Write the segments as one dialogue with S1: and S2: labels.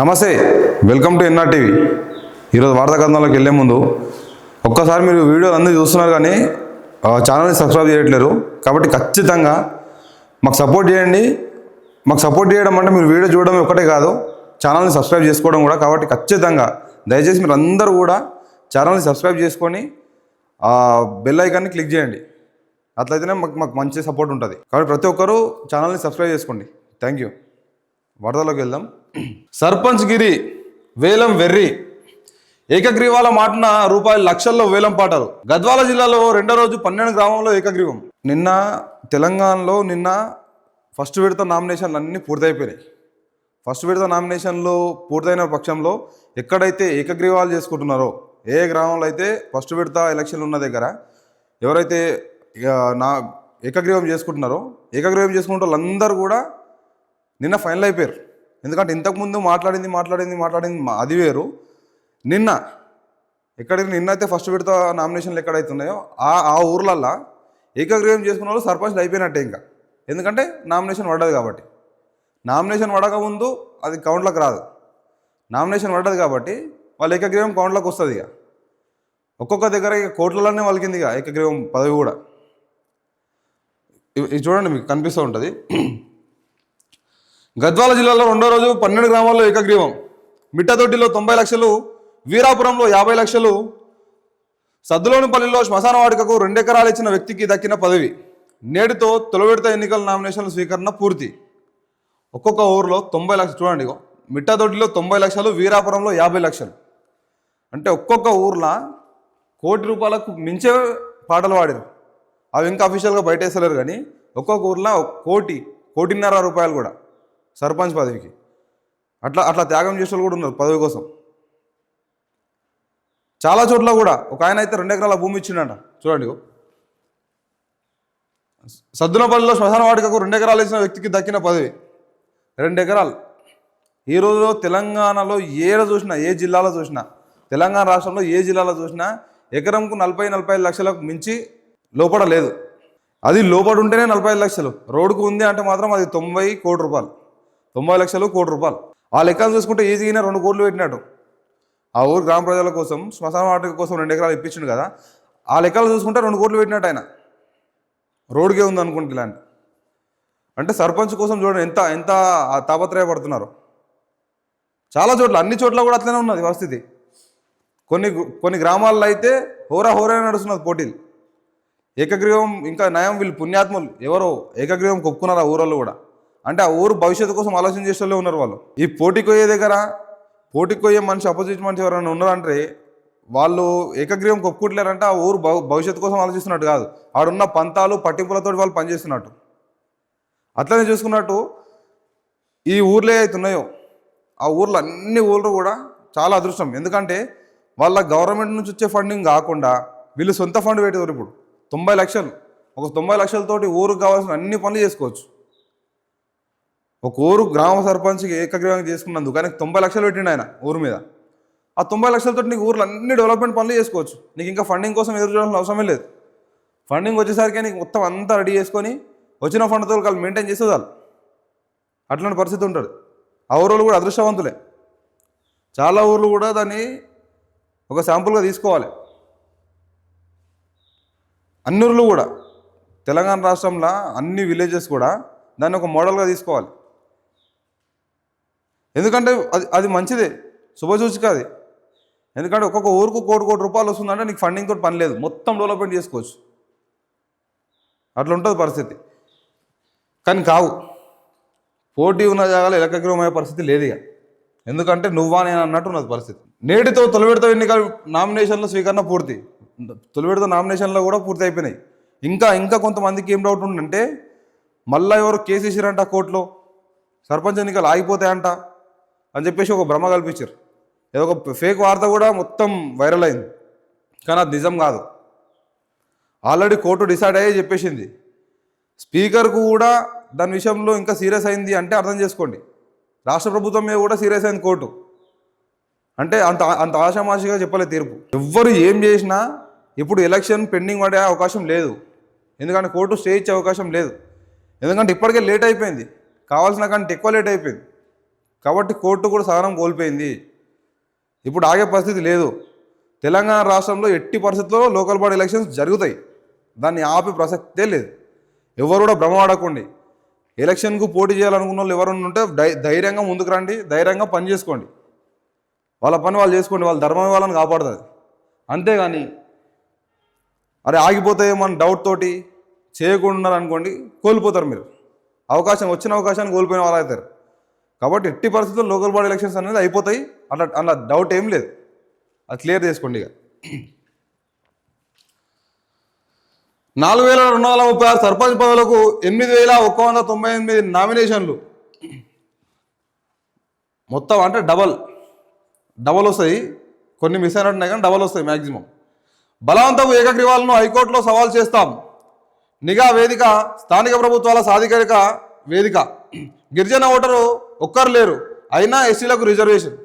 S1: నమస్తే welcome to NR TV. ఈరోజు వార్తా కథనంలోకి వెళ్ళే ముందు ఒక్కసారి మీరు వీడియోలు అందరూ చూస్తున్నారు కానీ ఛానల్ని సబ్స్క్రైబ్ చేయట్లేరు. కాబట్టి ఖచ్చితంగా మాకు సపోర్ట్ చేయండి. మాకు సపోర్ట్ చేయడం అంటే మీరు వీడియో చూడడం ఒకటే కాదు ఛానల్ని సబ్స్క్రైబ్ చేసుకోవడం కూడా. కాబట్టి ఖచ్చితంగా దయచేసి మీరు అందరూ కూడా ఛానల్ని సబ్స్క్రైబ్ చేసుకొని బెల్ ఐకాన్ని క్లిక్ చేయండి. అట్లయితేనే మాకు మాకు మంచి సపోర్ట్ ఉంటుంది. కాబట్టి ప్రతి ఒక్కరూ ఛానల్ని సబ్స్క్రైబ్ చేసుకోండి. Thank you. వరదలోకి వెళ్దాం. సర్పంచ్ గిరి వేలం వెర్రి. ఏకగ్రీవాల మాటన రూపాయలు లక్షల్లో వేలం పాటలు గద్వాల జిల్లాలో రెండో రోజు పన్నెండు గ్రామంలో ఏకగ్రీవం. నిన్న తెలంగాణలో నిన్న ఫస్ట్ విడత నామినేషన్లు అన్నీ పూర్తయిపోయినాయి. ఫస్ట్ విడత నామినేషన్లు పూర్తయిన పక్షంలో ఎక్కడైతే ఏకగ్రీవాలు చేసుకుంటున్నారో ఏ గ్రామంలో అయితే ఫస్ట్ విడత ఎలక్షన్లు ఉన్న దగ్గర ఎవరైతే నా ఏకగ్రీవం చేసుకుంటున్నారో ఏకగ్రీవం చేసుకుంటే వాళ్ళందరూ కూడా నిన్న ఫైనల్ అయిపోయారు. ఎందుకంటే ఇంతకుముందు మాట్లాడింది మాట్లాడింది మాట్లాడింది మా- అది వేరు. నిన్న ఎక్కడికి నిన్న అయితే ఫస్ట్ విడత నామినేషన్లు ఎక్కడైతున్నాయో ఆ ఆ ఊర్లల్లో ఏకగ్రీవం చేసుకున్న వాళ్ళు సర్పంచ్లు అయిపోయినట్టే ఇంకా. ఎందుకంటే నామినేషన్ పడ్డది కాబట్టి. నామినేషన్ పడకముందు అది కౌంట్లకు రాదు. నామినేషన్ పడ్డది కాబట్టి వాళ్ళ ఏకగ్రీవం కౌంట్లకు వస్తుంది ఇక. ఒక్కొక్క దగ్గర ఇక కోట్లలోనే వాళ్ళకింది ఇక ఏకగ్రీవం పదవి కూడా. ఇవి చూడండి మీకు కనిపిస్తూ ఉంటుంది. గద్వాల జిల్లాలో రెండో రోజు పన్నెండు గ్రామాల్లో ఏకగ్రీవం. మిట్టదొడ్డిలో తొంభై లక్షలు వీరాపురంలో యాభై లక్షలు సద్దులోనిపల్లిలో శ్మశాన వాడికకు రెండెకరాలు ఇచ్చిన వ్యక్తికి దక్కిన పదవి. నేటితో తొలవిడత ఎన్నికల నామినేషన్ల స్వీకరణ పూర్తి. ఒక్కొక్క ఊరిలో తొంభై లక్షలు చూడండి ఇగో. మిట్టదొడ్డిలో తొంభై లక్షలు వీరాపురంలో యాభై లక్షలు. అంటే ఒక్కొక్క ఊర్లో కోటి రూపాయలకు మించే పాటలు పాడారు అవి ఇంకా అఫీషియల్గా బయట వేస్తలేరు కానీ ఒక్కొక్క ఊర్లో కోటి కోటిన్నర రూపాయలు కూడా. సర్పంచ్ పదవికి. అట్లా అట్లా త్యాగం చేసే వాళ్ళు కూడా ఉన్నారు పదవి కోసం. చాలా చోట్ల కూడా ఒక ఆయన అయితే రెండు ఎకరాల భూమి ఇచ్చిండట. చూడండి సద్దునపల్లిలో శ్మశాన వాటికకు రెండు ఎకరాలు ఇచ్చిన వ్యక్తికి దక్కిన పదవి. రెండు ఎకరాలు. ఈ రోజు తెలంగాణలో ఏడ చూసినా ఏ జిల్లాలో చూసినా తెలంగాణ రాష్ట్రంలో ఏ జిల్లాలో చూసినా ఎకరంకు నలభై నలభై లక్షలకు మించి లోపడ లేదు. అది లోపడు ఉంటేనే నలభై ఐదు లక్షలు. రోడ్డుకు ఉంది అంటే మాత్రం అది తొంభై కోటి రూపాయలు. తొంభై లక్షలు కోటి రూపాయలు. ఆ లెక్కలు చూసుకుంటే ఈజీగానే రెండు కోట్లు పెట్టినట్టు. ఆ ఊరు గ్రామ ప్రజల కోసం శ్మశాన వాటిక కోసం రెండు ఎకరాలు ఇప్పించిండు కదా. ఆ లెక్కలు చూసుకుంటే రెండు కోట్లు పెట్టినట్టు ఆయన. రోడ్డుకే ఉంది అనుకుంటే ఇలాంటి. అంటే సర్పంచ్ కోసం చూడండి ఎంత ఎంత తాపత్రయపడుతున్నారు. చాలా చోట్ల అన్ని చోట్ల కూడా అట్లనే ఉన్నది పరిస్థితి. కొన్ని కొన్ని గ్రామాల్లో అయితే హోరా హోరా నడుస్తున్నది పోటీలు. ఏకగ్రీవం ఇంకా నయం వీళ్ళు పుణ్యాత్ములు. ఎవరో ఏకగ్రీవం కొప్పుకున్నారు ఆ ఊరల్లో కూడా. అంటే ఆ ఊరు భవిష్యత్తు కోసం ఆలోచన చేసేవాళ్ళే ఉన్నారు వాళ్ళు. ఈ పోటీకి దగ్గర పోటీకి పోయే మనిషి అపోజిట్ మనిషి ఎవరైనా ఉన్నారంటే వాళ్ళు ఏకగ్రీవం కొప్పుకుంటలేరంటే ఆ ఊరు భవిష్యత్తు కోసం ఆలోచిస్తున్నట్టు కాదు. ఆడున్న పంతాలు పట్టింపులతో వాళ్ళు పనిచేస్తున్నట్టు. అట్లనే చూసుకున్నట్టు ఈ ఊర్లో అయితే ఉన్నాయో ఆ ఊర్లో అన్ని ఊళ్ళు కూడా చాలా అదృష్టం. ఎందుకంటే వాళ్ళ గవర్నమెంట్ నుంచి వచ్చే ఫండింగ్ కాకుండా వీళ్ళు సొంత ఫండ్ పెట్టేవారు ఇప్పుడు. తొంభై లక్షలు. ఒక తొంభై లక్షలతోటి ఊరికి కావాల్సిన అన్ని పనులు చేసుకోవచ్చు. ఒక ఊరు గ్రామ సర్పంచ్కి ఏకగ్రీవంగా చేసుకున్నందుకు కానీ తొంభై లక్షలు పెట్టిండు ఆయన ఊరు మీద. ఆ తొంభై లక్షలతో నీకు ఊర్లో అన్ని డెవలప్మెంట్ పనులు చేసుకోవచ్చు. నీకు ఇంకా ఫండింగ్ కోసం ఎదురు చూడాల్సిన అవసరమే లేదు. ఫండింగ్ వచ్చేసరికి నీకు మొత్తం అంతా రెడీ చేసుకొని వచ్చిన ఫండ్తో వాళ్ళు మెయింటైన్ చేసే వాళ్ళు అట్లాంటి పరిస్థితి ఉంటుంది. ఆ ఊరోళ్ళు కూడా అదృష్టవంతులే. చాలా ఊర్లు కూడా దాన్ని ఒక శాంపుల్గా తీసుకోవాలి. అన్ని ఊర్లు కూడా తెలంగాణ రాష్ట్రంలో అన్ని విలేజెస్ కూడా దాన్ని ఒక మోడల్గా తీసుకోవాలి. ఎందుకంటే అది అది మంచిదే. శుభసూచిక అది. ఎందుకంటే ఒక్కొక్క ఊరుకు కోటి కోటి రూపాయలు వస్తుందంటే నీకు ఫండింగ్ తోటి పని లేదు. మొత్తం డెవలప్మెంట్ చేసుకోవచ్చు. అట్లా ఉంటుంది పరిస్థితి. కానీ కావు. పోటీ ఉన్న జాగాలో ఏకగ్రీవమయ్యే పరిస్థితి లేదు ఇక. ఎందుకంటే నువ్వా నేను అన్నట్టు ఉన్నది పరిస్థితి. నేటితో తొలివిడత ఎన్నికలు ఎన్నికల నామినేషన్ల స్వీకరణ పూర్తి. తొలివిడత నామినేషన్లో కూడా పూర్తి అయిపోయినాయి. ఇంకా ఇంకా కొంతమందికి ఏం డౌట్ ఉందంటే మళ్ళీ ఎవరు కేసు కోర్టులో? సర్పంచ్ ఎన్నికలు ఆగిపోతాయంట. అని చెప్పేసి ఒక భ్రమ కల్పించారు. ఏదో ఒక ఫేక్ వార్త కూడా మొత్తం వైరల్ అయింది. కానీ అది నిజం కాదు. ఆల్రెడీ కోర్టు డిసైడ్ అయ్యే చెప్పేసింది. స్పీకర్కు కూడా దాని విషయంలో ఇంకా సీరియస్ అయింది అంటే అర్థం చేసుకోండి. రాష్ట్ర ప్రభుత్వం మీద కూడా సీరియస్ అయింది కోర్టు. అంటే అంత అంత ఆషామాషిగా చెప్పలేదు తీర్పు. ఎవ్వరు ఏం చేసినా ఇప్పుడు ఎలక్షన్ పెండింగ్ పడే అవకాశం లేదు. ఎందుకంటే కోర్టు స్టే ఇచ్చే అవకాశం లేదు. ఎందుకంటే ఇప్పటికే లేట్ అయిపోయింది. కావాల్సిన కంటే ఎక్కువ లేట్ అయిపోయింది. కాబట్టి కోర్టు కూడా సహనం కోల్పోయింది. ఇప్పుడు ఆగే పరిస్థితి లేదు. తెలంగాణ రాష్ట్రంలో ఎట్టి పరిస్థితుల్లో లోకల్ బాడీ ఎలక్షన్స్ జరుగుతాయి. దాన్ని ఆపే ప్రసక్తే లేదు. ఎవరు కూడా భ్రమపడకండి ఎలక్షన్కు పోటీ చేయాలనుకున్న వాళ్ళు ఎవరు ఉంటే ధైర్యంగా ముందుకు రండి ధైర్యంగా పని చేసుకోండి. వాళ్ళ పని వాళ్ళు చేసుకోండి వాళ్ళ ధర్మం వాళ్ళని కాపాడుతుంది. అంతేగాని అరే ఆగిపోతాయేమో అని డౌట్ తోటి చేయకుండా అనుకోండి కోల్పోతారు మీరు. అవకాశం వచ్చిన అవకాశాన్ని కోల్పోయిన వాళ్ళు అవుతారు కాబట్టి ఎట్టి పరిస్థితుల్లో లోకల్ బాడీ ఎలక్షన్స్ అనేది అయిపోతాయి. అట్లా అలా డౌట్ ఏం లేదు. అది క్లియర్ చేసుకోండి ఇక. నాలుగు వేల రెండు వందల ముప్పై ఆరు సర్పంచ్ పదవులకు ఎనిమిది వేల ఒక్క వంద తొంభై ఎనిమిది నామినేషన్లు. మొత్తం అంటే డబల్ డబల్ వస్తాయి. కొన్ని మిస్ అయినట్టున్నాయి కానీ డబల్ వస్తాయి మ్యాక్సిమం బలవంతపు ఏకగ్రీవాలను హైకోర్టులో సవాల్ చేస్తాం. నిఘా వేదిక స్థానిక ప్రభుత్వాల సాధికారిక వేదిక. గిరిజన ఓటరు ఒక్కరు లేరు. అయినా ఎస్సీలకు రిజర్వేషన్.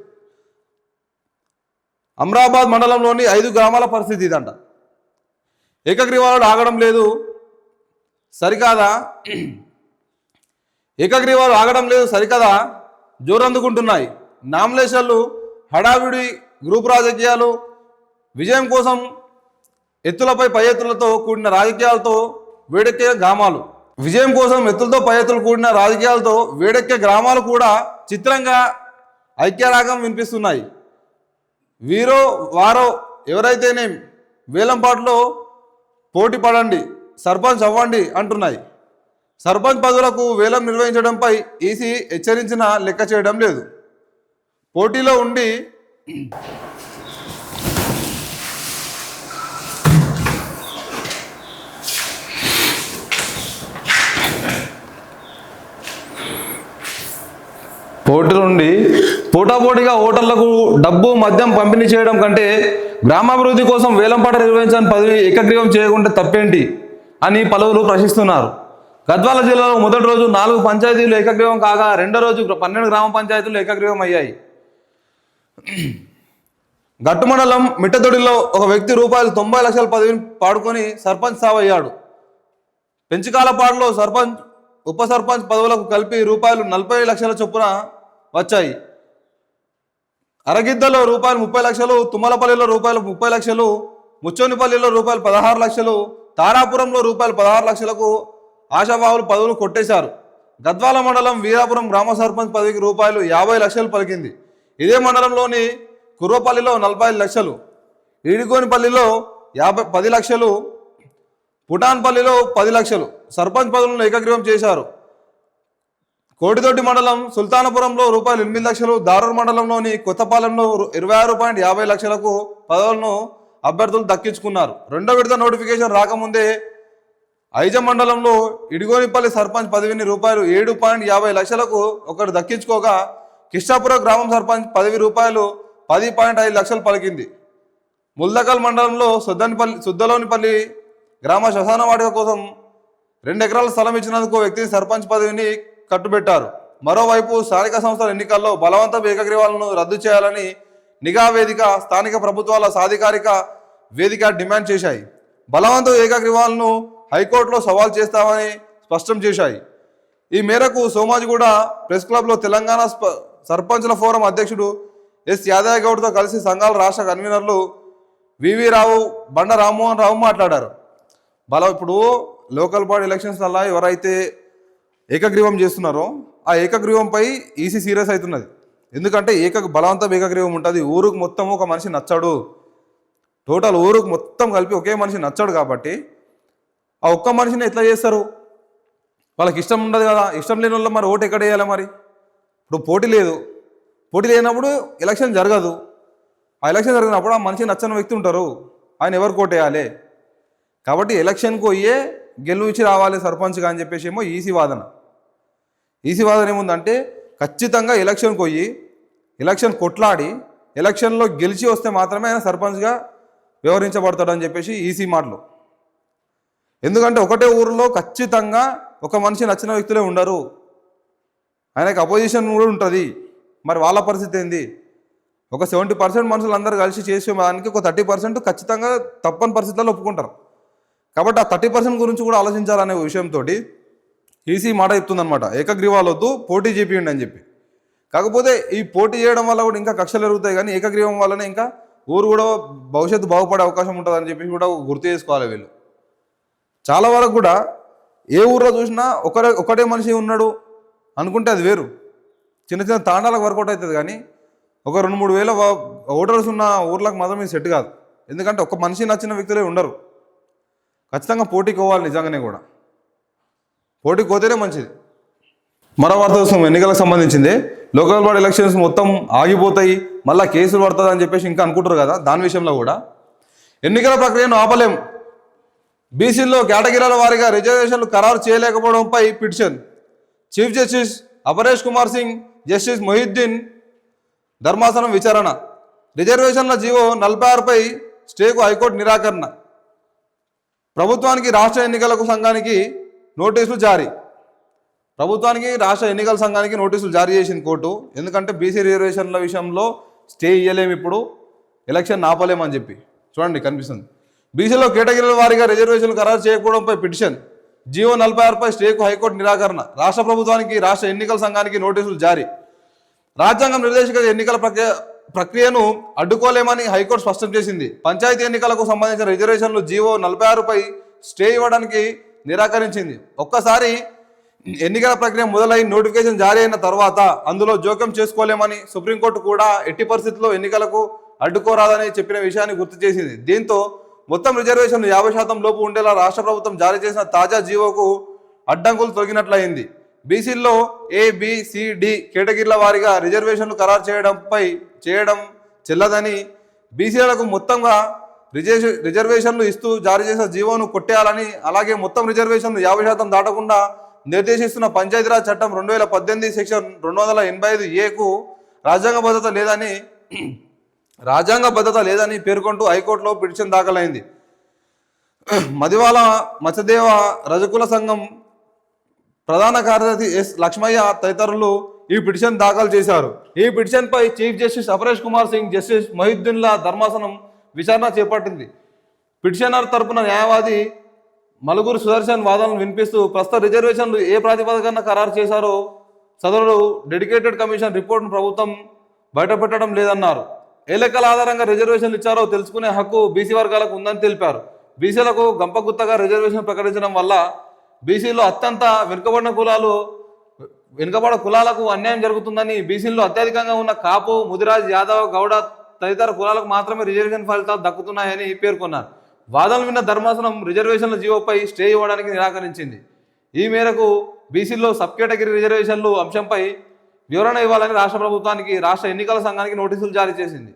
S1: అమరాబాద్ మండలంలోని ఐదు గ్రామాల పరిస్థితి ఇదంట. ఏకగ్రీవాలు ఆగడం లేదు. సరికాదా? ఏకగ్రీవాలు ఆగడం లేదు. సరికదా? జోరందుకుంటున్నాయి. నామినేషన్లు హడావిడి గ్రూప్ రాజకీయాలు విజయం కోసం ఎత్తులపై పై ఎత్తులతో కూడిన రాజకీయాలతో వేడెక్కే గ్రామాలు. విజయం కోసం ఎత్తులతో పై ఎత్తులు కూడిన రాజకీయాలతో వేడెక్కే గ్రామాలు కూడా చిత్రంగా ఐక్యరాగం వినిపిస్తున్నాయి. వీరో వారో ఎవరైతేనే వేలంపాట్లో పోటీ పడండి సర్పంచ్ అవ్వండి అంటున్నాయి. సర్పంచ్ పదవులకు వేలం నిర్వహించడంపై ఈసీ హెచ్చరించినా లెక్క చేయడం లేదు. పోటీలో ఉండి పోటీ నుండి పోటాపోటీగా ఓటర్లకు డబ్బు మద్యం పంపిణీ చేయడం కంటే గ్రామాభివృద్ధి కోసం వేలంపాట నిర్వహించని పదవి ఏకగ్రీవం చేయకుంటే తప్పేంటి అని పలువురు ప్రశ్నిస్తున్నారు. గద్వాల జిల్లాలో మొదటి రోజు నాలుగు పంచాయతీలు ఏకగ్రీవం కాగా రెండో రోజు పన్నెండు గ్రామ పంచాయతీలు ఏకగ్రీవం అయ్యాయి. గట్టు మండలం మిట్టదొడిలో ఒక వ్యక్తి రూపాయలు తొంభై లక్షల పదవిని పాడుకొని సర్పంచ్ సావయ్యాడు. పెంచికాలపాడులో సర్పంచ్ ఉప సర్పంచ్ పదవులకు కలిపి రూపాయలు నలభై లక్షల చొప్పున వచ్చాయి. అరగిద్దలో రూపాయలు ముప్పై లక్షలు తుమ్మలపల్లిలో రూపాయలు ముప్పై లక్షలు ముచ్చోనిపల్లిలో రూపాయలు పదహారు లక్షలు తారాపురంలో రూపాయలు పదహారు లక్షలకు ఆశాభావులు పదవులు కొట్టేశారు. గద్వాల మండలం వీరాపురం గ్రామ సర్పంచ్ పదవికి రూపాయలు యాభై లక్షలు పలికింది. ఇదే మండలంలోని కుర్రపల్లిలో నలభై ఐదు లక్షలు ఈడిగోనిపల్లిలో యాభై పది లక్షలు పుటాన్పల్లిలో పది లక్షలు సర్పంచ్ పదవులను ఏకగ్రీవం చేశారు. కోటితోటి మండలం సుల్తానపురంలో రూపాయలు ఎనిమిది లక్షలు దారూర్ మండలంలోని కొత్తపాలెంలో ఇరవై ఆరు పాయింట్ యాభై లక్షలకు పదవులను అభ్యర్థులు దక్కించుకున్నారు. రెండో విడత నోటిఫికేషన్ రాకముందే ఐజ మండలంలో ఇడిగోనిపల్లి సర్పంచ్ పదవిని రూపాయలు ఏడు పాయింట్ యాభై లక్షలకు ఒకరు దక్కించుకోగా కిష్టాపురం గ్రామం సర్పంచ్ పదవి రూపాయలు పది పాయింట్ ఐదు లక్షలు పలికింది. ముల్దకల్ మండలంలో సుద్దనిపల్లి సుద్దలోనిపల్లి గ్రామ శ్మశాన వాటిక కోసం రెండు ఎకరాల స్థలం ఇచ్చినందుకు వ్యక్తి సర్పంచ్ పదవిని కట్టుబెట్టారు. మరోవైపు స్థానిక సంస్థల ఎన్నికల్లో బలవంతపు ఏకగ్రీవాలను రద్దు చేయాలని నిఘా వేదిక స్థానిక ప్రభుత్వాల సాధికారిక వేదిక డిమాండ్ చేశాయి. బలవంత ఏకగ్రీవాలను హైకోర్టులో సవాల్ చేస్తామని స్పష్టం చేశాయి. ఈ మేరకు సోమాజిగూడ ప్రెస్ క్లబ్లో తెలంగాణ స్ప- సర్పంచుల ఫోరం అధ్యక్షుడు ఎస్ యాదయ్య గౌడ్తో కలిసి సంఘాల రాష్ట్ర కన్వీనర్లు వివి రావు బండ రామ్మోహన్ రావు మాట్లాడారు. బలం ఇప్పుడు లోకల్ బాడీ ఎలక్షన్స్ వల్ల ఎవరైతే ఏకగ్రీవం చేస్తున్నారో ఆ ఏకగ్రీవంపై ఈసీ సీరియస్ అవుతున్నది. ఎందుకంటే ఏక బలవంతం ఏకగ్రీవం ఉంటుంది. ఊరుకు మొత్తం ఒక మనిషి నచ్చాడు. టోటల్ ఊరుకు మొత్తం కలిపి ఒకే మనిషి నచ్చాడు కాబట్టి ఆ ఒక్క మనిషిని ఎట్లా చేస్తారు? వాళ్ళకి ఇష్టం ఉండదు కదా. ఇష్టం లేని వాళ్ళు మరి ఓటు ఎక్కడ వేయాలి మరి? ఇప్పుడు పోటీ లేదు. పోటీ లేనప్పుడు ఎలక్షన్ జరగదు. ఆ ఎలక్షన్ జరిగినప్పుడు ఆ మనిషి నచ్చని వ్యక్తి ఉంటారు. ఆయన ఎవరు కోటేయాలి కాబట్టి ఎలక్షన్కి పోయే గెలుచి రావాలి సర్పంచ్గా అని చెప్పేసి ఏమో ఈసీ వాదన. ఈసీ వాదన ఏముందంటే ఖచ్చితంగా ఎలక్షన్ పోయి ఎలక్షన్ కొట్లాడి ఎలక్షన్లో గెలిచి వస్తే మాత్రమే ఆయన సర్పంచ్గా వ్యవహరించబడతాడని చెప్పేసి ఈసీ మాటలు. ఎందుకంటే ఒకటే ఊరిలో ఖచ్చితంగా ఒక మనిషి నచ్చిన వ్యక్తులే ఉండరు. ఆయనకు అపోజిషన్ కూడా ఉంటుంది. మరి వాళ్ళ పరిస్థితి ఏంది? ఒక సెవెంటీ పర్సెంట్ మనుషులు అందరూ కలిసి చేసే దానికి ఒక థర్టీ పర్సెంట్ ఖచ్చితంగా తప్పని పరిస్థితుల్లో ఒప్పుకుంటారు. కాబట్టి ఆ థర్టీ పర్సెంట్ గురించి కూడా ఆలోచించాలనే విషయంతో ఈసీ మాట చెప్తుందనమాట ఏకగ్రీవాలొద్దు పోటీ చేపియండి అని చెప్పి. కాకపోతే ఈ పోటీ చేయడం వల్ల కూడా ఇంకా కక్షలు పెరుగుతాయి కానీ ఏకగ్రీవం వల్లనే ఇంకా ఊరు కూడా భవిష్యత్తు బాగుపడే అవకాశం ఉంటుందని చెప్పి కూడా గుర్తు చేసుకోవాలి వీళ్ళు. చాలా వరకు కూడా ఏ ఊర్లో చూసినా ఒకరే ఒకటే మనిషి ఉన్నాడు అనుకుంటే అది వేరు. చిన్న చిన్న తాండాలకు వర్కౌట్ అవుతుంది కానీ ఒక రెండు మూడు వేల ఓటర్స్ ఉన్న ఊర్లకు మాత్రం ఇది సెట్ కాదు. ఎందుకంటే ఒక మనిషి నచ్చిన వ్యక్తులే ఉండరు. ఖచ్చితంగా పోటీకి పోవాలి నిజంగానే కూడా. పోటీకి పోతేనే మంచిది. మరో వార్త చూస్తాం ఎన్నికలకు సంబంధించింది. లోకల్ బాడీ ఎలక్షన్స్ మొత్తం ఆగిపోతాయి. మళ్ళీ కేసులు పడుతుంది అని చెప్పేసి ఇంకా అనుకుంటారు కదా. దాని విషయంలో కూడా. ఎన్నికల ప్రక్రియను ఆపలేం. బీసీల్లో కేటగిరీల వారీగా రిజర్వేషన్లు ఖరారు చేయలేకపోవడంపై petition. Chief justice Aparesh Kumar Singh justice Mohiuddin ధర్మాసనం విచారణ. రిజర్వేషన్ల జీవో నలభై ఆరుపై స్టేకు హైకోర్టు నిరాకరణ. ప్రభుత్వానికి రాష్ట్ర ఎన్నికలకు సంఘానికి నోటీసులు జారీ. ప్రభుత్వానికి రాష్ట్ర ఎన్నికల సంఘానికి నోటీసులు జారీ చేసింది కోర్టు. ఎందుకంటే బీసీ రిజర్వేషన్ల విషయంలో స్టే ఇయ్యలేము ఇప్పుడు. ఎలక్షన్ ఆపలేమని చెప్పి. చూడండి కనిపిస్తుంది. బీసీలో కేటగిరీల వారీగా రిజర్వేషన్లు ఖరారు చేయకపోవడంపై పిటిషన్. జియో నలభై ఆరుపై స్టేకు హైకోర్టు నిరాకరణ. రాష్ట్ర ప్రభుత్వానికి రాష్ట్ర ఎన్నికల సంఘానికి నోటీసులు జారీ. రాజ్యాంగం నిర్దేశిక ఎన్నికల ప్రక్రియ ప్రక్రియను అడ్డుకోలేమని హైకోర్టు స్పష్టం చేసింది. పంచాయతీ ఎన్నికలకు సంబంధించిన రిజర్వేషన్లు జీవో నలభై ఆరుపై స్టే ఇవ్వడానికి నిరాకరించింది. ఒక్కసారి ఎన్నికల ప్రక్రియ మొదలై నోటిఫికేషన్ జారీ అయిన తర్వాత అందులో జోక్యం చేసుకోలేమని సుప్రీంకోర్టు కూడా ఎట్టి పరిస్థితుల్లో ఎన్నికలకు అడ్డుకోరాదని చెప్పిన విషయాన్ని గుర్తు చేసింది. దీంతో మొత్తం రిజర్వేషన్లు యాభై శాతం లోపు ఉండేలా రాష్ట్ర ప్రభుత్వం జారీ చేసిన తాజా జీవోకు అడ్డంకులు తొలగినట్లయింది. బీసీల్లో ఏ కేటగిరీల వారీగా రిజర్వేషన్లు ఖరారు చేయడంపై చేయడం చెల్లదని బీసీలకు మొత్తంగా రిజర్వే రిజర్వేషన్లు ఇస్తూ జారీ చేసిన జీవోను కొట్టేయాలని అలాగే మొత్తం రిజర్వేషన్లు యాభై శాతం దాటకుండా నిర్దేశిస్తున్న పంచాయతీరాజ్ చట్టం రెండు వేల పద్దెనిమిది సెక్షన్ రెండు వందల ఎనభై ఐదు ఏకు రాజ్యాంగ భద్రత లేదని రాజ్యాంగ భద్రత లేదని పేర్కొంటూ హైకోర్టులో పిటిషన్ దాఖలైంది. మదివాల మత్స్యదేవ రజకుల సంఘం ప్రధాన కార్యదర్శి ఎస్ లక్ష్మయ్య తదితరులు ఈ పిటిషన్ దాఖలు చేశారు. ఈ పిటిషన్పై chief justice Aparesh Kumar Singh justice మొహిద్దీన్లా ధర్మాసనం విచారణ చేపట్టింది. పిటిషనర్ తరపున న్యాయవాది మలుగురు సుదర్శన్ వాదనలు వినిపిస్తూ ప్రస్తుత రిజర్వేషన్లు ఏ ప్రాతిపదికన ఖరారు చేశారో సదరుడు డెడికేటెడ్ కమిషన్ రిపోర్ట్ను ప్రభుత్వం బయటపెట్టడం లేదన్నారు. ఏ లెక్కల ఆధారంగా రిజర్వేషన్లు ఇచ్చారో తెలుసుకునే హక్కు బీసీ వర్గాలకు ఉందని తెలిపారు. బీసీలకు గంపగుత్తగా రిజర్వేషన్ ప్రకటించడం వల్ల బీసీలో అత్యంత వెనుకబడిన కులాలు వెనుకబడ కులాలకు అన్యాయం జరుగుతుందని బీసీల్లో అత్యధికంగా ఉన్న కాపు ముదిరాజ్ యాదవ్ గౌడ తదితర కులాలకు మాత్రమే రిజర్వేషన్ ఫలితాలు దక్కుతున్నాయని పేర్కొన్నారు వాదనలు విన్న ధర్మాసనం రిజర్వేషన్ల జీవోపై స్టే ఇవ్వడానికి నిరాకరించింది. ఈ మేరకు బీసీల్లో సబ్ కేటగిరీ రిజర్వేషన్లు అంశంపై వివరణ ఇవ్వాలని రాష్ట్ర ప్రభుత్వానికి రాష్ట్ర ఎన్నికల సంఘానికి నోటీసులు జారీ చేసింది.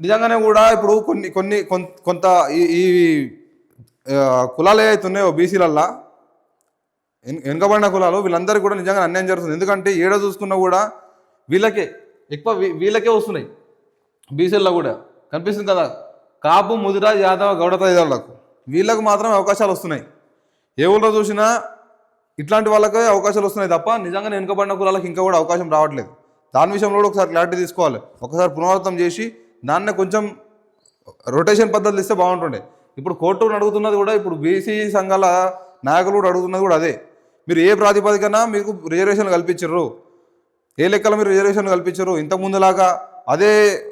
S1: నిజంగానే కూడా ఇప్పుడు కొన్ని కొన్ని కొంత ఈ కులాలు ఏవైతే ఉన్నాయో బీసీలల్లా వెనుకబడిన కులాలు వీళ్ళందరికీ కూడా నిజంగా అన్యాయం జరుగుతుంది. ఎందుకంటే ఏడ చూసుకున్నా కూడా వీళ్ళకే ఎక్కువ వీ- వీళ్ళకే వస్తున్నాయి. బీసీల్లో కూడా కనిపిస్తుంది కదా కాపు ముదిర యాదవ గౌడ తదితరులకు వీళ్ళకు మాత్రమే అవకాశాలు వస్తున్నాయి. ఏ ఊళ్ళో చూసినా ఇట్లాంటి వాళ్ళకే అవకాశాలు వస్తున్నాయి తప్ప నిజంగా వెనుకబడిన కులాలకు ఇంకా కూడా అవకాశం రావట్లేదు. దాని విషయంలో కూడా ఒకసారి క్లారిటీ తీసుకోవాలి. ఒకసారి పునరావృతం చేసి దాన్నే కొంచెం రొటేషన్ పద్ధతులు ఇస్తే బాగుంటుండే. ఇప్పుడు కోర్టు అడుగుతున్నది కూడా ఇప్పుడు బీసీ సంఘాల నాయకులు కూడా అడుగుతున్నది కూడా అదే. మీరు ఏ ప్రాతిపదికన మీకు రిజర్వేషన్ కల్పించరు. ఏ లెక్కల మీరు రిజర్వేషన్ కల్పించరు. ఇంతకుముందులాగా అదే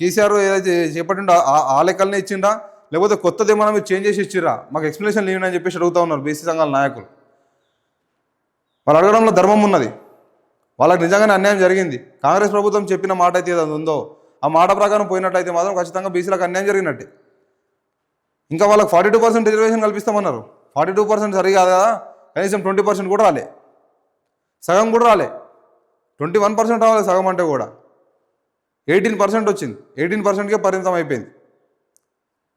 S1: కేసీఆర్ ఏదైతే చేపట్టిండో ఆ- ఆ లెక్కలనే ఇచ్చిండా? లేకపోతే కొత్తది ఏమైనా మీరు చేంజ్ చేసి ఇచ్చిరా మాకు ఎక్స్ప్లెనేషన్ లేని అని చెప్పేసి అడుగుతా ఉన్నారు బీసీ సంఘాల నాయకులు. వాళ్ళు అడగడంలో ధర్మం ఉన్నది. వాళ్ళకి నిజంగానే అన్యాయం జరిగింది. కాంగ్రెస్ ప్రభుత్వం చెప్పిన మాట అయితే అది ఉందో ఆ మాట ప్రకారం పోయినట్టయితే మాత్రం ఖచ్చితంగా బీసీలకు అన్యాయం జరిగినట్టే. ఇంకా వాళ్ళకి ఫార్టీ టూ పర్సెంట్ రిజర్వేషన్ కల్పిస్తామన్నారు. ఫార్టీ టూ పర్సెంట్ సరిగా కదా? కనీసం ట్వంటీ పర్సెంట్ కూడా రాలే. సగం కూడా రాలే. ట్వంటీ వన్ పర్సెంట్ రావాలి సగం అంటే కూడా. ఎయిటీన్ పర్సెంట్ వచ్చింది. ఎయిటీన్ పర్సెంట్కే పరిమితం అయిపోయింది.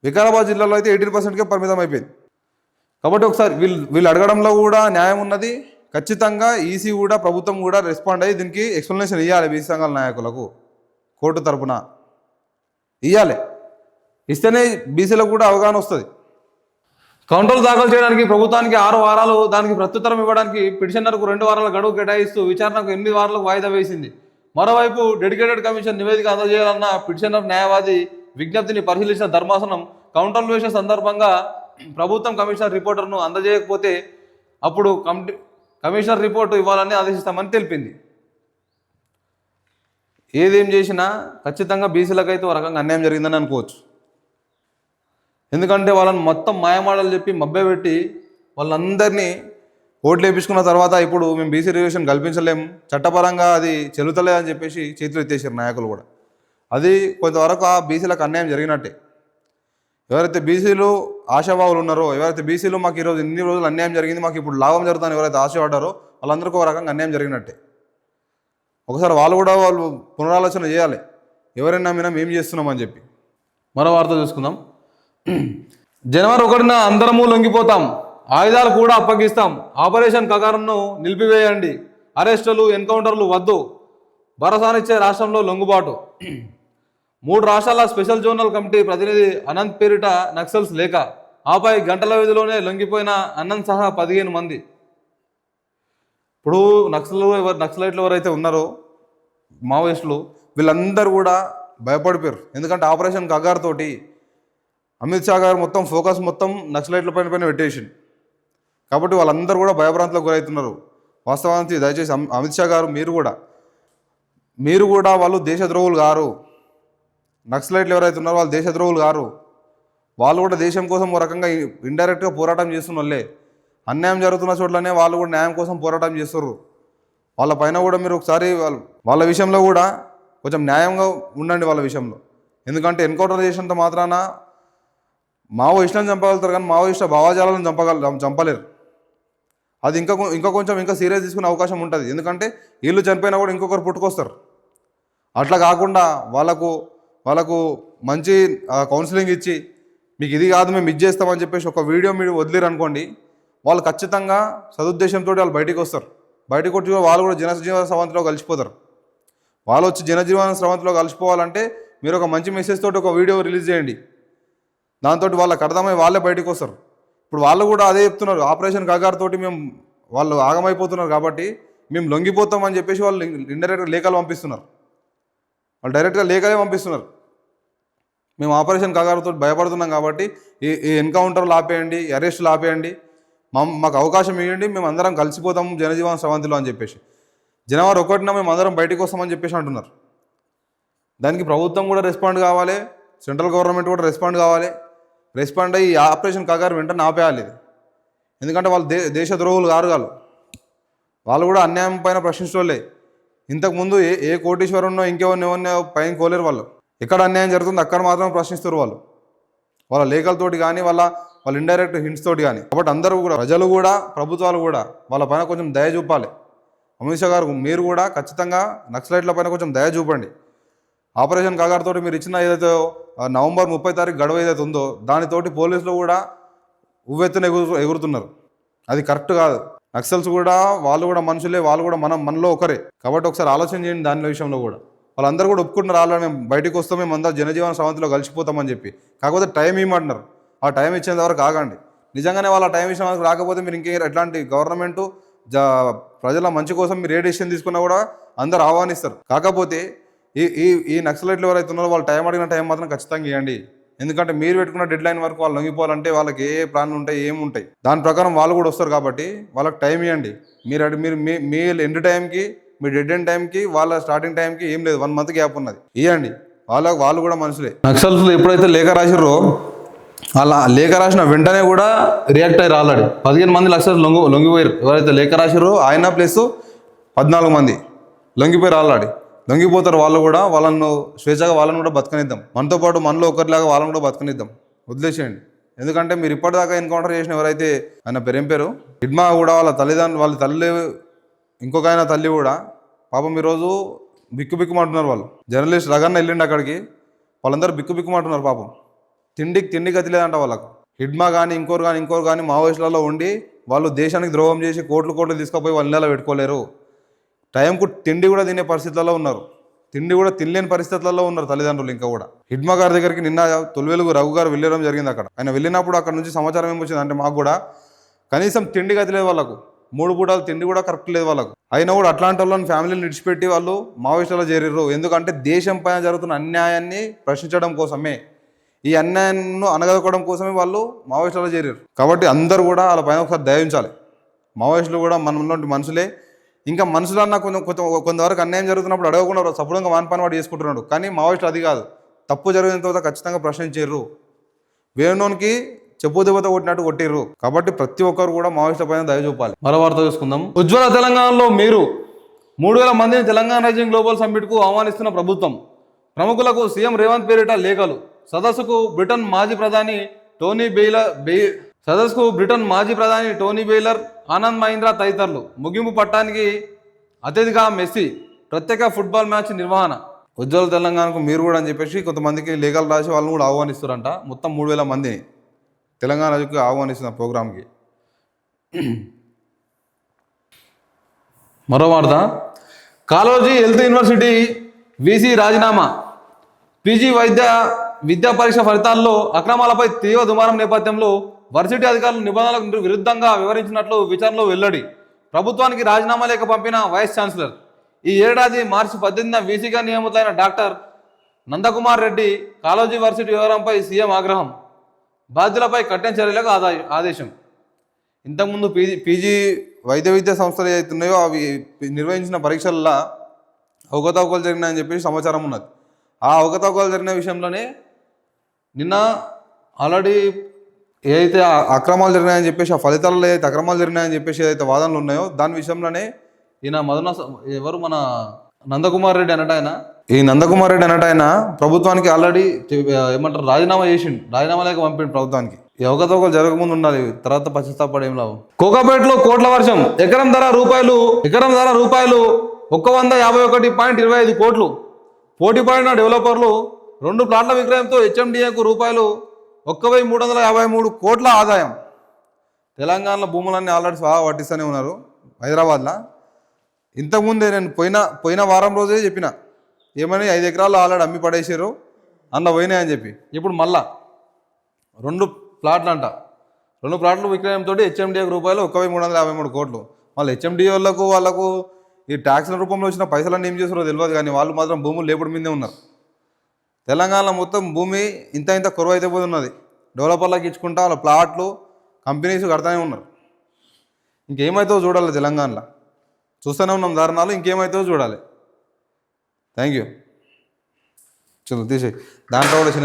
S1: వికారాబాద్ జిల్లాలో అయితే ఎయిటీన్ పర్సెంట్కే పరిమితం అయిపోయింది. కాబట్టి ఒకసారి వీళ్ళు వీళ్ళు అడగడంలో కూడా న్యాయం ఉన్నది. ఖచ్చితంగా ఈసీ కూడా ప్రభుత్వం కూడా రెస్పాండ్ అయ్యి దీనికి ఎక్స్ప్లెనేషన్ ఇవ్వాలి బీసీ సంఘాల నాయకులకు. కోర్టు తరపున ఇవ్వాలి ఇస్తేనే బీసీలకు కూడా అవగాహన వస్తుంది. కౌంటర్లు దాఖలు చేయడానికి ప్రభుత్వానికి ఆరు వారాలు దానికి ప్రత్యుత్తరం ఇవ్వడానికి పిటిషనర్కు రెండు వారాల గడువు కేటాయిస్తూ విచారణకు ఎనిమిది వారాలకు వాయిదా వేసింది. మరోవైపు డెడికేటెడ్ కమిషన్ నివేదిక అందజేయాలన్న పిటిషనర్ న్యాయవాది విజ్ఞప్తిని పరిశీలించిన ధర్మాసనం కౌంటర్ వేసే సందర్భంగా ప్రభుత్వం కమిషనర్ రిపోర్టర్ను అందజేయకపోతే అప్పుడు కమిటీ కమిషనర్ రిపోర్టు ఇవ్వాలని ఆదేశిస్తామని తెలిపింది. ఏదేం చేసినా ఖచ్చితంగా బీసీలకైతే ఒక రకంగా అన్యాయం జరిగిందని అనుకోవచ్చు. ఎందుకంటే వాళ్ళని మొత్తం మాయమాటలు చెప్పి మభ్యపెట్టి వాళ్ళందరినీ ఓట్లు వేయించుకున్న తర్వాత ఇప్పుడు మేము బీసీ రిజర్వేషన్ కల్పించలేము చట్టపరంగా అది చెల్లుతలే అని చెప్పేసి చేతులు ఎత్తేసారు నాయకులు కూడా. అది కొంతవరకు ఆ బీసీలకు అన్యాయం జరిగినట్టే. ఎవరైతే బీసీలు ఆశాభావులు ఉన్నారో ఎవరైతే బీసీలు మాకు ఈరోజు ఇన్ని రోజులు అన్యాయం జరిగింది మాకు ఇప్పుడు లాభం జరుగుతుందని ఎవరైతే ఆశపడ్డారో వాళ్ళందరికీ ఒక రకంగా అన్యాయం జరిగినట్టే. ఒకసారి వాళ్ళు కూడా వాళ్ళు పునరాలోచన చేయాలి. ఎవరైనా నమ్మినా ఏం చేస్తున్నామని చెప్పి. మరో వార్త చూసుకుందాం. జనవరి ఒకటిన అందరము లొంగిపోతాం. ఆయుధాలు కూడా అప్పగిస్తాం. ఆపరేషన్ కగారంను నిలిపివేయండి. అరెస్టులు ఎన్కౌంటర్లు వద్దు. భరోసానిచ్చే రాష్ట్రంలో లొంగుబాటు. మూడు రాష్ట్రాల స్పెషల్ జోనల్ కమిటీ ప్రతినిధి అనంత్ పేరిట నక్సల్స్ లేక ఆపై గంటల వ్యధిలోనే లొంగిపోయిన అనంత్ సహా పదిహేను మంది. ఇప్పుడు నక్సలు ఎవరు నక్సలైట్లు ఎవరైతే ఉన్నారో మావోయిస్టులు వీళ్ళందరూ కూడా భయపడిపోయారు. ఎందుకంటే ఆపరేషన్ కగార్ తోటి అమిత్ షా గారు మొత్తం ఫోకస్ మొత్తం నక్సలైట్ల పైన పైన పెట్టేసింది కాబట్టి వాళ్ళందరూ కూడా భయభ్రాంతులకు గురవుతున్నారు. వాస్తవానికి దయచేసి అమిత్ షా గారు మీరు కూడా. మీరు కూడా వాళ్ళు దేశద్రోహులు గారు. నక్సలైట్లు ఎవరైతే ఉన్నారో వాళ్ళు దేశద్రోహులు గారు. వాళ్ళు కూడా దేశం కోసం ఒక రకంగా ఇండైరెక్ట్గా పోరాటం చేస్తున్న వాళ్ళే. అన్యాయం జరుగుతున్న చోట్లనే వాళ్ళు కూడా న్యాయం కోసం పోరాటం చేస్తారు వాళ్ళ పైన కూడా మీరు ఒకసారి వాళ్ళ వాళ్ళ విషయంలో కూడా కొంచెం న్యాయంగా ఉండండి వాళ్ళ విషయంలో. ఎందుకంటే ఎన్కౌంటర్ చేసినంత మాత్రాన మావోయిస్టులను చంపగలుగుతారు కానీ మావోయిస్టు భావజాలను చంపగల చంపలేరు. అది ఇంకా ఇంకా కొంచెం ఇంకా సీరియస్ తీసుకునే అవకాశం ఉంటుంది. ఎందుకంటే వీళ్ళు చనిపోయినా కూడా ఇంకొకరు పుట్టుకొస్తారు. అట్లా కాకుండా వాళ్ళకు వాళ్ళకు మంచి కౌన్సిలింగ్ ఇచ్చి మీకు ఇది కాదు మేము ఇది చేస్తామని చెప్పేసి ఒక వీడియో మీరు వదిలేరు అనుకోండి వాళ్ళు ఖచ్చితంగా సదుద్దేశంతో వాళ్ళు బయటికి వస్తారు. బయటకు వచ్చి వాళ్ళు కూడా జనజీవన స్రవంతిలో కలిసిపోతారు. వాళ్ళు వచ్చి జనజీవన స్రవంతిలో కలిసిపోవాలంటే మీరు ఒక మంచి మెసేజ్ తోటి ఒక వీడియో రిలీజ్ చేయండి. దాంతో వాళ్ళకి అర్థమై వాళ్ళే బయటకు వస్తారు. ఇప్పుడు వాళ్ళు కూడా అదే చెప్తున్నారు ఆపరేషన్ కగార్ తోటి మేము వాళ్ళు ఆగమైపోతున్నారు కాబట్టి మేము లొంగిపోతామని చెప్పేసి వాళ్ళు ఇండైరెక్ట్గా లేఖలు పంపిస్తున్నారు. వాళ్ళు డైరెక్ట్గా లేఖలే పంపిస్తున్నారు. మేము ఆపరేషన్ కగారుతో భయపడుతున్నాం కాబట్టి ఈ ఏ ఎన్కౌంటర్లు ఆపేయండి అరెస్టులు ఆపేయండి మా మాకు అవకాశం ఇవ్వండి మేము అందరం కలిసిపోతాం జనజీవన స్రవంతిలో అని చెప్పేసి. జనవరి ఒకటిన మేము అందరం బయటకు వస్తామని చెప్పేసి అంటున్నారు. దానికి ప్రభుత్వం కూడా రెస్పాండ్ కావాలి సెంట్రల్ గవర్నమెంట్ కూడా రెస్పాండ్ కావాలి. రెస్పాండ్ అయ్యి ఈ ఆపరేషన్ కగారు వెంటనే ఆపేయాలి ఇది. ఎందుకంటే వాళ్ళు దే దేశ ద్రోహులు వాళ్ళు. వాళ్ళు కూడా అన్యాయం పైన ప్రశ్నించలే ఇంతకుముందు ఏ ఏ కోటీశ్వరున్నో ఇంకెవరిని ఎవరినో పైన కోలేరు వాళ్ళు. ఎక్కడ అన్యాయం జరుగుతుంది అక్కడ మాత్రం ప్రశ్నిస్తారు వాళ్ళు. వాళ్ళ లేఖలతోటి కానీ వాళ్ళ వాళ్ళ ఇండైరెక్ట్ హింట్స్ తోటి కానీ కాబట్టి అందరూ కూడా ప్రజలు కూడా ప్రభుత్వాలు కూడా వాళ్ళ పైన కొంచెం దయ చూపాలి. అమిత్ షా గారు మీరు కూడా ఖచ్చితంగా నక్సలైట్ల పైన కొంచెం దయ చూపండి. ఆపరేషన్ కాగార్ తోటి మీరు ఇచ్చిన ఏదైతే నవంబర్ ముప్పై తారీఖు గడువు ఏదైతే ఉందో దానితోటి పోలీసులు కూడా ఉవ్వెత్తున ఎగురు ఎగురుతున్నారు. అది కరెక్ట్ కాదు. నక్సల్స్ కూడా వాళ్ళు కూడా మనుషులే వాళ్ళు కూడా మనం మనలో ఒకరే. కాబట్టి ఒకసారి ఆలోచన చేయండి దాని విషయంలో కూడా. వాళ్ళందరూ కూడా ఒప్పుకుంటున్నారు వాళ్ళు మేము బయటకు వస్తాం మేము అందరూ జనజీవన సమంతిలో కలిసిపోతామని చెప్పి. కాకపోతే టైం ఇవ్వమంటున్నారు. ఆ టైం ఇచ్చేంత వరకు ఆగండి. నిజంగానే వాళ్ళ టైం ఇచ్చిన వరకు రాకపోతే మీరు ఇంకే ఎట్లాంటి గవర్నమెంట్ జ ప్రజల మంచి కోసం మీరు ఏ డెసిషన్ తీసుకున్నా కూడా అందరు ఆహ్వానిస్తారు. కాకపోతే ఈ ఈ ఈ నక్సలైట్లు ఎవరైతే ఉన్నారో వాళ్ళు టైం అడిగిన టైం మాత్రం ఖచ్చితంగా ఇవ్వండి. ఎందుకంటే మీరు పెట్టుకున్న డెడ్ లైన్ వరకు వాళ్ళు లొంగిపోవాలంటే వాళ్ళకి ఏ ప్లాన్లు ఉంటాయి ఏముంటాయి దాని ప్రకారం వాళ్ళు కూడా వస్తారు కాబట్టి వాళ్ళకి టైం ఇవ్వండి. మీరు అడి- మీరు మీ మీ ఎండ్ టైంకి మీ డెడ్ ఎండ్ టైంకి వాళ్ళ స్టార్టింగ్ టైంకి ఏం లేదు. వన్ మంత్ గ్యాప్ ఉన్నది. ఇవ్వండి. వాళ్ళ వాళ్ళు కూడా మనుషులే. నక్సల్స్ ఎప్పుడైతే లేఖ రాసిర్రో అలా లేఖ రాసిన వెంటనే కూడా రియాక్ట్ అయ్యి రాలాడు. పదిహేను మంది లక్షలు లొంగి లొంగిపోయారు. ఎవరైతే లేఖ రాసిరో ఆయన ప్లస్ పద్నాలుగు మంది లొంగిపోయి రాలాడి. దొంగిపోతారు వాళ్ళు కూడా వాళ్ళను స్వేచ్ఛగా వాళ్ళని కూడా బతకనిద్దాం. మనతో పాటు మనలో ఒకరిలాగా వాళ్ళని కూడా బతకనిద్దాం. వదిలేసేయండి. ఎందుకంటే మీరు ఇప్పటిదాకా ఎన్కౌంటర్ చేసిన ఎవరైతే ఆయన పేరేం పేరు? హిడ్మా కూడా వాళ్ళ తల్లిదండ్రులు వాళ్ళ తల్లి ఇంకొక ఆయన తల్లి కూడా పాపం ఈరోజు బిక్కు బిక్కుమంటున్నారు వాళ్ళు. జర్నలిస్ట్ రగన్న వెళ్ళిండి అక్కడికి. వాళ్ళందరూ బిక్కు బిక్కుమంటున్నారు పాపం. తిండికి తిండి గతి లేదంట వాళ్ళకు. హిడ్మా కానీ ఇంకోరు కానీ ఇంకోరు కానీ మావోయిస్టులలో ఉండి వాళ్ళు దేశానికి ద్రోహం చేసి కోట్లు కోట్లు తీసుకుపోయి వాళ్ళ నెల పెట్టుకోలేరు టైంకు తిండి కూడా తినే పరిస్థితులలో ఉన్నారు. తిండి కూడా తినలేని పరిస్థితులలో ఉన్నారు తల్లిదండ్రులు ఇంకా కూడా. హిడ్మా గారి దగ్గరికి నిన్న తొలివెలుగు రఘు గారు వెళ్ళడం జరిగింది అక్కడ. ఆయన వెళ్ళినప్పుడు అక్కడ నుంచి సమాచారం ఏమొచ్చింది అంటే మాకు కూడా కనీసం తిండి గదిలేదు వాళ్ళకు. మూడు పూటలు తిండి కూడా కరెక్ట్ లేదు వాళ్ళకు. అయినా కూడా అట్లాంటి వాళ్ళని ఫ్యామిలీని విడిచిపెట్టి వాళ్ళు మావోయిస్టులో చేరిర్రు. ఎందుకంటే దేశం పైన జరుగుతున్న అన్యాయాన్ని ప్రశ్నించడం కోసమే. ఈ అన్యాయాన్ని అనగదొక్కడం కోసమే వాళ్ళు మావోయిస్టులలో చేరారు కాబట్టి అందరూ కూడా వాళ్ళ పైన ఒకసారి దయించాలి మావోయిస్టులు కూడా మనలాంటి మనుషులే. ఇంకా మనుషులన్నా కొంచెం కొంత కొంతవరకు అన్యాయం జరుగుతున్నప్పుడు అడగకుండా సపోర్ట్గా వాన్ పని వాడు చేసుకుంటున్నాడు. కానీ మావోయిస్టులు అది కాదు. తప్పు జరిగిన తర్వాత ఖచ్చితంగా ప్రశ్నించారు వేణునికి చెప్పు దెబ్బతో కొట్టినట్టు కొట్టిర్రు. కాబట్టి ప్రతి ఒక్కరు కూడా మావోయిస్టుల పైన దయ చూపాలి. మరో వార్త చూసుకుందాం. ఉజ్వల తెలంగాణలో మీరు మూడు వేల మందిని తెలంగాణ రైజింగ్ గ్లోబల్ సమ్మిట్కు ఆహ్వానిస్తున్న ప్రభుత్వం. ప్రముఖులకు సీఎం రేవంత్ పేరిట లేఖలు. సదస్సుకు బ్రిటన్ మాజీ ప్రధాని టోనీ బెయిలర్ బెయి సదస్సుకు బ్రిటన్ మాజీ ప్రధాని టోనీ బెయిలర్ ఆనంద్ మహీంద్రా తదితరులు. ముగింపు పట్టానికి అతిథిగా మెస్సీ ప్రత్యేక ఫుట్బాల్ మ్యాచ్ నిర్వహణ. ఉజ్వల తెలంగాణకు మీరు కూడా అని చెప్పేసి కొంతమందికి లేఖలు రాసి వాళ్ళని కూడా ఆహ్వానిస్తారంట. మొత్తం మూడు వేల మందిని తెలంగాణకి ఆహ్వానిస్తున్న ప్రోగ్రామ్కి మరో వార్త. కాలోజీ హెల్త్ యూనివర్సిటీ వీసీ రాజీనామా. పీజీ వైద్య విద్యా పరీక్ష ఫలితాల్లో అక్రమాలపై తీవ్ర దుమారం నేపథ్యంలో వర్సిటీ అధికారులు నిబంధనలకు విరుద్ధంగా వివరించినట్లు విచారణలో వెల్లడి. ప్రభుత్వానికి రాజీనామా లేఖ పంపిన వైస్ ఛాన్సలర్. ఈ ఏడాది మార్చి పద్దెనిమిదిన వీసీగా నియమితులైన డాక్టర్ నందకుమార్ రెడ్డి కాలోజీ వర్సిటీ వివరంపై సీఎం ఆగ్రహం. బాధ్యులపై కఠిన చర్యలకు ఆదా ఆదేశం. ఇంతకుముందు పీజీ పీజీ వైద్య విద్యా సంస్థలు ఏవైతే అవి నిర్వహించిన పరీక్షల్లో అవకతవకలు జరిగినాయని చెప్పి సమాచారం ఉన్నది. ఆ అవకతవకలు జరిగిన విషయంలోనే నిన్న ఆల్రెడీ ఏదైతే ఆ అక్రమాలు జరిగినాయని చెప్పేసి ఆ ఫలితాలలో ఏదైతే అక్రమాలు జరిగినాయని చెప్పేసి ఏదైతే వాదనలు ఉన్నాయో దాని విషయంలోనే ఈయన మదన ఎవరు మన నందకుమార్ రెడ్డి అనట ఆయన? ఈ నందకుమార్ రెడ్డి అనట ఆయన ప్రభుత్వానికి ఆల్రెడీ ఏమంటారు రాజీనామా చేసిండు. రాజీనామా లేక పంపిండు ప్రభుత్వానికి. ఎవకతోకలు జరగకముందు ఉండాలి. తర్వాత పశ్చాత్తాపడి ఏం లాభం? కోకాపేటలో కోట్ల వర్షం. ఎకరం ధర రూపాయలు ఎకరం ధర రూపాయలు ఒక్క వంద యాభై ఒకటి పాయింట్ ఇరవై ఐదు కోట్లు. పోటీ పడిన డెవలపర్లు రెండు ప్లాట్ల విక్రయంతో హెచ్ఎండిఏకు రూపాయలు ఒక్క వెయ్యి మూడు వందల యాభై మూడు కోట్ల ఆదాయం. తెలంగాణలో భూములన్నీ ఆల్రెడీ బాగా పట్టిస్తూనే ఉన్నారు హైదరాబాద్లో. ఇంతకుముందే నేను పోయిన పోయిన వారం రోజే చెప్పిన ఏమని ఐదు ఎకరాలు ఆల్రెడీ అమ్మి పడేసారు అందులో పోయినాయి అని చెప్పి. ఇప్పుడు మళ్ళా రెండు ప్లాట్లు అంట. రెండు ప్లాట్లు విక్రయంతో హెచ్ఎండిఏ రూపాయలు ఒక వెయ్యి మూడు వందల యాభై మూడు కోట్లు. మళ్ళీ హెచ్ఎండిఏ వాళ్ళకు వాళ్ళకు ఈ ట్యాక్స్ల రూపంలో వచ్చిన పైసలన్నీ ఏం చేస్తారో తెలియదు కానీ వాళ్ళు మాత్రం భూములు లేపుడు మీదే ఉన్నారు. తెలంగాణలో మొత్తం భూమి ఇంత ఇంత కొరవ అయితే పోయి డెవలపర్లకు ఇచ్చుకుంటా వాళ్ళ ప్లాట్లు కంపెనీస్ కడతానే ఉన్నారు. ఇంకేమైతుందో చూడాలి తెలంగాణలో. చూస్తూనే ఉన్నాం దారుణాలు ఇంకేమవుతుందో చూడాలి. Thank you. చలో తీసే దాంట్లో కూడా